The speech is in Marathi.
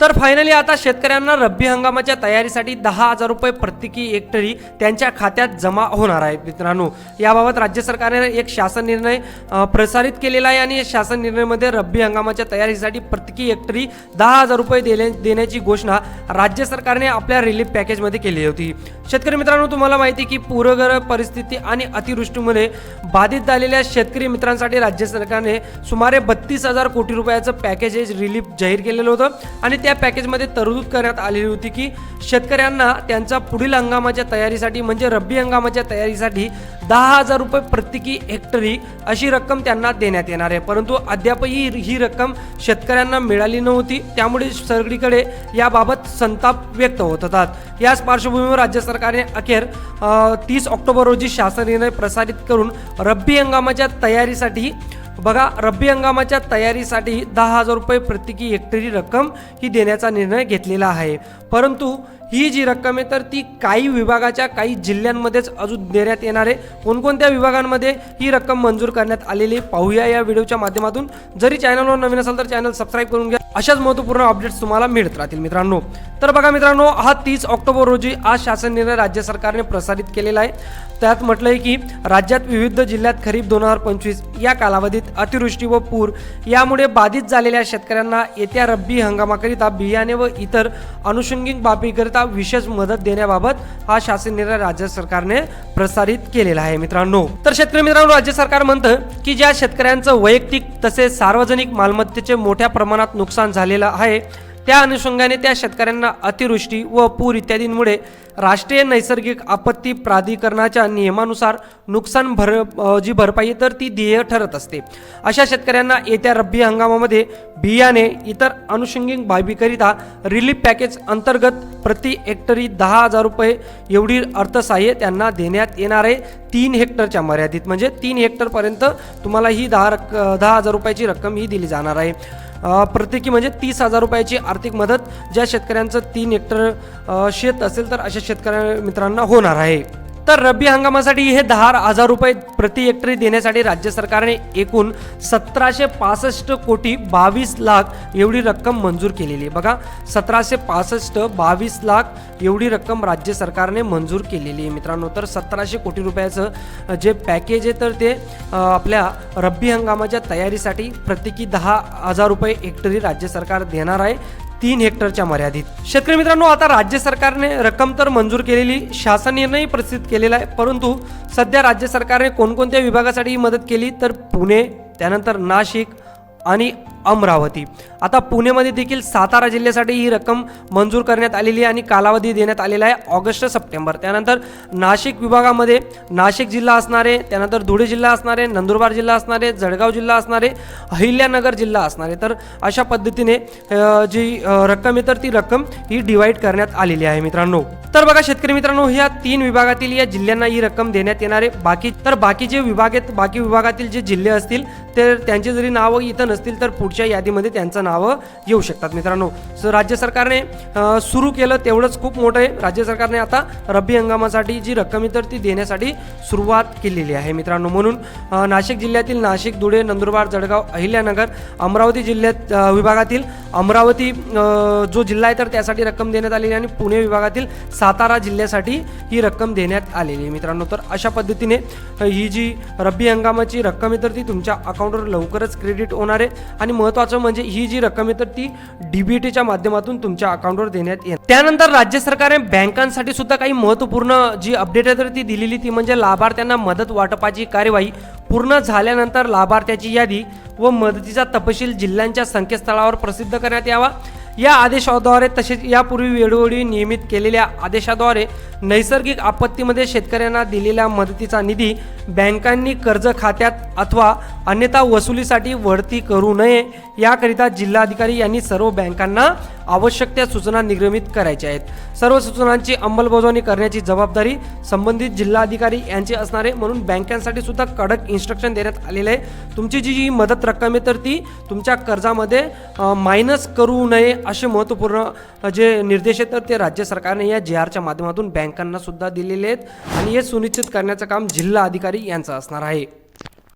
तर फायनली आता शेतकऱ्यांना रब्बी हंगामाच्या तयारीसाठी दहा हजार रुपये प्रत्येकी हेक्टरी त्यांच्या खात्यात जमा होणार आहेत. मित्रांनो याबाबत राज्य सरकारने एक शासन निर्णय प्रसारित केलेला आहे आणि शासन निर्णयामध्ये रब्बी हंगामाच्या तयारीसाठी प्रत्येकी हेक्टरी दहा हजार रुपये देण्या देण्याची घोषणा राज्य सरकारने आपल्या रिलीफ पॅकेजमध्ये केली होती. शेतकरी मित्रांनो तुम्हाला माहिती आहे की पूरग्र परिस्थिती आणि अतिवृष्टीमुळे बाधित झालेल्या शेतकरी मित्रांसाठी राज्य सरकारने सुमारे बत्तीस हजार कोटी रुपयाचं पॅकेज रिलीफ जाहीर केलेलं होतं आणि त्या पॅकेजमध्ये तरतूद करण्यात आलेली होती की शेतकऱ्यांना त्यांचा पुढील हंगामाच्या तयारीसाठी म्हणजे रब्बी हंगामाच्या तयारीसाठी दहा हजार रुपये प्रत्येकी हेक्टरी अशी रक्कम त्यांना देण्यात येणार आहे. परंतु अद्यापही ही रक्कम शेतकऱ्यांना मिळाली नव्हती. त्यामुळे सगळीकडे याबाबत संताप व्यक्त होत होतात याच पार्श्वभूमीवर राज्य सरकारने अखेर तीस ऑक्टोबर रोजी शासन निर्णय प्रसारित करून रब्बी हंगामाच्या तयारीसाठी बघा रब्बी हंगामाच्या तयारीसाठी दहा हजार रुपये प्रत्येकी हेक्टरी रक्कम ही देण्याचा निर्णय घेतलेला आहे. परंतु ही जी रक्कम आहे तर ती काही विभागाच्या काही जिल्ह्यांमध्येच अजून देण्यात येणार आहे. कोणकोणत्या विभागांमध्ये ही रक्कम मंजूर करण्यात आलेली पाहूया या व्हिडिओच्या माध्यमातून. जरी चॅनलवर नवीन असाल तर चॅनल सबस्क्राईब करून घ्या. अशाच महत्त्वपूर्ण अपडेट्स तुम्हाला मिळत राहतील मित्रांनो. तर बघा मित्रांनो हा तीस ऑक्टोबर रोजी आज शासन निर्णय राज्य सरकारने प्रसारित केलेला आहे. त्यात म्हटलं आहे की राज्यात विविध जिल्ह्यात खरीप दोन हजार पंचवीस या कालावधीत अतिवृष्टी व पूर यामुळे बाधित झालेल्या शेतकऱ्यांना येत्या रब्बी हंगामाकरिता बियाणे व इतर अनुषंगिक बाबीकरिता विशेष मदत देण्याबाबत हा शासन निर्णय राज्य सरकारने प्रसारित केलेला आहे मित्रांनो. तर शेतकरी मित्रांनो राज्य सरकार म्हणतं की ज्या शेतकऱ्यांचं वैयक्तिक तसेच सार्वजनिक मालमत्तेचे मोठ्या प्रमाणात नुकसान झालेलं आहे. त्या अनुषंगाने त्या शेतकऱ्यांना अतिवृष्टी व पूर इत्यादींमुळे राष्ट्रीय नैसर्गिक आपत्ती प्राधिकरणाच्या नियमानुसार नुकसान भर जी भरपाई तर ती ध्येय ठरत असते. अशा शेतकऱ्यांना येत्या रब्बी हंगामामध्ये बियाणे इतर अनुषंगिक बाबीकरिता रिलीफ पॅकेज अंतर्गत प्रति हेक्टरी दहा हजार रुपये एवढी अर्थसहाय्य त्यांना देण्यात येणार आहे. तीन हेक्टरच्या मर्यादित म्हणजे तीन हेक्टरपर्यंत तुम्हाला ही दहा रक्क दहा हजार रुपयाची रक्कम ही दिली जाणार आहे. प्रत्येकी म्हणजे तीस हजार रुपयाची आर्थिक मदत ज्या शेतकऱ्यांचं तीन हेक्टर शेत असेल तर अशा शेतकऱ्या मित्रांना होणार आहे. तर रब्बी हंगामासाठी हे दहा हजार रुपये प्रति हेक्टरी देण्यासाठी राज्य सरकारने एकूण सतराशे पासष्ट कोटी बावीस लाख एवढी रक्कम मंजूर केलेली आहे. बघा सतराशे पासष्ट बावीस लाख एवढी रक्कम राज्य सरकारने मंजूर केलेली आहे मित्रांनो. तर सतराशे कोटी रुपयाचं जे पॅकेज आहे तर ते आपल्या रब्बी हंगामाच्या तयारीसाठी प्रत्येकी दहा हजार रुपये हेक्टरी राज्य सरकार देणार आहे. तीन हेक्टरच्या मर्यादित. शेतकरी मित्रांनो आता राज्य सरकारने रक्कम तर मंजूर केलेली शासन निर्णय प्रसिद्ध केलेला आहे परंतु सध्या राज्य सरकारने कोणकोणत्या विभागासाठी मदत केली तर पुणे त्यानंतर नाशिक आणि अमरावती. आता पुणेमध्ये देखील सातारा जिल्ह्यासाठी ही रक्कम मंजूर करण्यात आलेली आहे आणि कालावधी देण्यात आलेला आहे ऑगस्ट सप्टेंबर. त्यानंतर नाशिक विभागामध्ये नाशिक जिल्हा असणारे त्यानंतर धुळे जिल्हा असणारे नंदुरबार जिल्हा असणारे जळगाव जिल्हा असणारे अहिल्यानगर जिल्हा असणारे. तर अशा पद्धतीने जी रक्कम आहे तर ती रक्कम ही डिवाईड करण्यात आलेली आहे मित्रांनो. तर बघा शेतकरी मित्रांनो ह्या तीन विभागातील या जिल्ह्यांना ही रक्कम देण्यात येणार आहे. बाकी तर बाकी जे विभाग आहेत बाकी विभागातील जे जिल्हे असतील तर त्यांची जरी नावं इथं नसतील तर पुढच्या यादीमध्ये त्यांचं नावं येऊ शकतात. मित्रांनो सो राज्य सरकारने सुरू केलं तेवढंच खूप मोठं आहे. राज्य सरकारने आता रब्बी हंगामासाठी जी रक्कम आहे तर ती देण्यासाठी सुरुवात केलेली आहे. मित्रांनो म्हणून नाशिक जिल्ह्यातील नाशिक धुळे नंदुरबार जळगाव अहिल्यानगर अमरावती जिल्ह्यात विभागातील अमरावती जो जिल्हा आहे तर त्यासाठी रक्कम देण्यात आलेली आहे आणि पुणे विभागातील सातारा जिल्ह्यासाठी ही रक्कम देण्यात आलेली आहे. मित्रांनो तर अशा पद्धतीने ही जी रब्बी हंगामाची रक्कम आहे तर ती तुमच्या अकाउंटवर लवकरच क्रेडिट होणार आहे आणि महत्त्वाचं म्हणजे ही जी रक्कम आहे तर ती डीबीटीच्या माध्यमातून तुमच्या अकाउंटवर देण्यात येईल त्यानंतर राज्य सरकारने बँकांसाठी सुद्धा काही महत्त्वपूर्ण जी अपडेट आहे तर ती दिलेली ती म्हणजे लाभार्थ्यांना मदत वाटपाची कार्यवाही पूर्ण झाल्यानंतर लाभार्थ्याची यादी व मदतीचा तपशील जिल्ह्यांच्या संकेतस्थळावर प्रसिद्ध करण्यात यावा. या आदेशाद्वारे तसेच यापूर्वी वेळोवेळी नियमित केलेल्या आदेशाद्वारे नैसर्गिक आपत्तीमध्ये शेतकऱ्यांना दिलेल्या मदतीचा निधी बँकांनी कर्ज खात्यात अथवा अन्यथा वसुलीसाठी वळती करू नये याकरिता जिल्हाधिकारी यांनी सर्व बँकांना आवश्यक त्या सूचना निर्गमित करायच्या आहेत. सर्व सूचनांची अंमलबजावणी करण्याची जबाबदारी संबंधित जिल्हाधिकारी यांची असणारे म्हणून बँकांसाठी सुद्धा कडक इन्स्ट्रक्शन देण्यात आलेलं आहे. तुमची जी जी मदत रक्कम आहे तर ती तुमच्या कर्जामध्ये मायनस करू नये असे महत्त्वपूर्ण जे निर्देश आहेत तर ते राज्य सरकारने या जी आरच्या माध्यमातून बँकांना सुद्धा दिलेले आहेत. आणि हे सुनिश्चित करण्याचं काम जिल्हा अधिकारी यांचं असणार आहे.